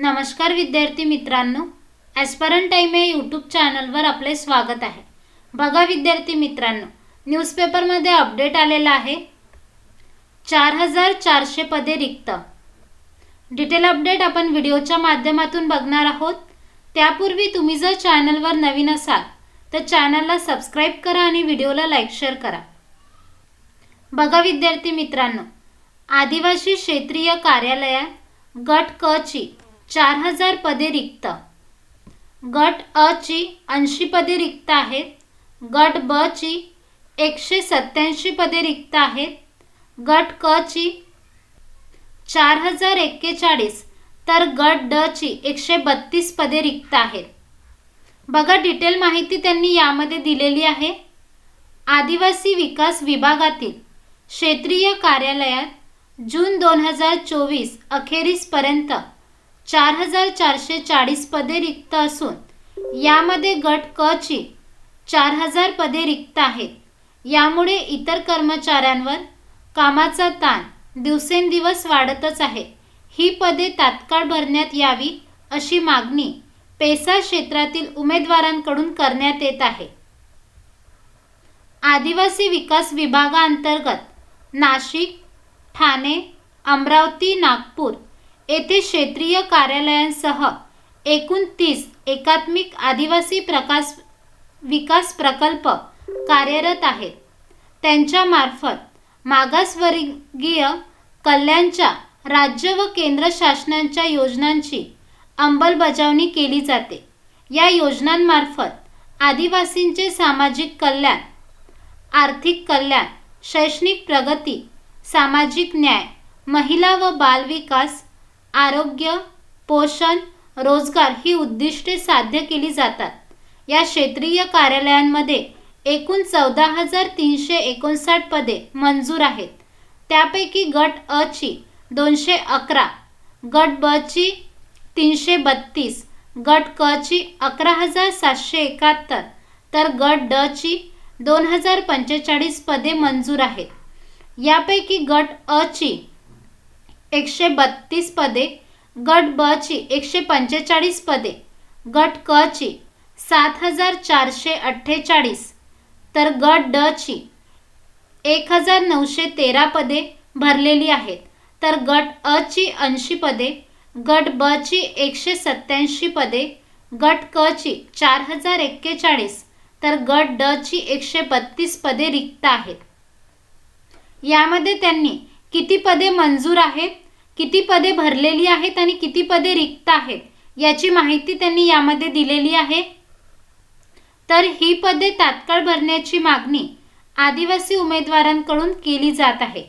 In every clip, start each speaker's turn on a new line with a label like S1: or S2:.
S1: नमस्कार विद्यार्थी मित्रांनो ॲस्परंट टाईम या यूट्यूब चॅनलवर आपले स्वागत आहे. बघा विद्यार्थी मित्रांनो न्यूजपेपरमध्ये अपडेट आलेला आहे. चार हजार चारशे पदे रिक्त. डिटेल अपडेट आपण व्हिडिओच्या माध्यमातून बघणार आहोत. त्यापूर्वी तुम्ही जर चॅनलवर नवीन असाल तर चॅनलला सबस्क्राईब करा आणि व्हिडिओला लाईक शेअर करा. बघा विद्यार्थी मित्रांनो आदिवासी क्षेत्रीय कार्यालयात गट क ची चार हजार पदे रिक्त. गट अ ची ऐंशी पदे रिक्त आहेत. गट ब ची एकशे सत्याऐंशी पदे रिक्त आहेत. गट क ची चार हजार एक्केचाळीस तर गट ड ची एकशे बत्तीस पदे रिक्त आहेत. बघा डिटेल माहिती त्यांनी यामध्ये दिलेली आहे. आदिवासी विकास विभागातील क्षेत्रीय कार्यालयात जून दोन हजार चोवीस अखेरीसपर्यंत चार हजार चारशे चाळीस पदे रिक्त असून यामध्ये गट क ची चार हजार पदे रिक्त आहेत. यामुळे इतर कर्मचाऱ्यांवर कामाचा ताण दिवसेंदिवस वाढतच आहे. ही पदे तात्काळ भरण्यात यावी अशी मागणी पेसा क्षेत्रातील उमेदवारांकडून करण्यात येत आहे. आदिवासी विकास विभागाअंतर्गत नाशिक ठाणे अमरावती नागपूर येथे क्षेत्रीय कार्यालयांसह एकूण तीस एकात्मिक आदिवासी प्रकाश विकास प्रकल्प कार्यरत आहेत. त्यांच्यामार्फत मागासवर्गीय कल्याणच्या राज्य व केंद्र शासनाच्या योजनांची अंमलबजावणी केली जाते. या योजनांमार्फत आदिवासींचे सामाजिक कल्याण आर्थिक कल्याण शैक्षणिक प्रगती सामाजिक न्याय महिला व बालविकास आरोग्य पोषण रोजगार ही उद्दिष्टे साध्य केली जातात. या क्षेत्रीय कार्यालयांमध्ये एकूण चौदा हजार तीनशे एकोणसाठ पदे मंजूर आहेत. त्यापैकी गट अ ची दोनशे अकरा गट ब ची तीनशे बत्तीस गट क ची अकरा हजार सातशे एकाहत्तर तर गट ड ची दोन हजार पंचेचाळीस पदे मंजूर आहेत. यापैकी गट अ ची एकशे बत्तीस पदे गट ब ची एकशे पंचेचाळीस पदे गट क ची सात हजार चारशे अठ्ठेचाळीस तर गट ड ची एक हजार नऊशे तेरा पदे भरलेली आहेत. तर गट अ ची ऐंशी पदे गट ब ची एकशे सत्याऐंशी पदे गट क ची चार हजार एक्केचाळीस तर गट ड ची एकशे बत्तीस पदे रिक्त आहेत. यामध्ये त्यांनी किती पदे मंजूर आहेत किती पदे भरलेली आहेत आणि किती पदे रिक्त आहेत याची माहिती त्यांनी यामध्ये दिलेली आहे. तर ही पदे तात्काळ भरण्याची मागणी आदिवासी उमेदवारांकडून केली जात आहे.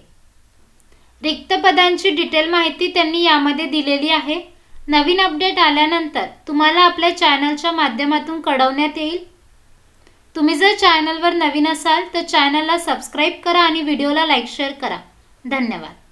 S1: रिक्त पदांची डिटेल माहिती त्यांनी यामध्ये दिलेली आहे. नवीन अपडेट आल्यानंतर तुम्हाला आपल्या चॅनलच्या माध्यमातून कळवण्यात येईल. तुम्ही जर चॅनलवर नवीन असाल तर चॅनलला सबस्क्राईब करा आणि व्हिडिओला लाईक शेअर करा. धन्यवाद.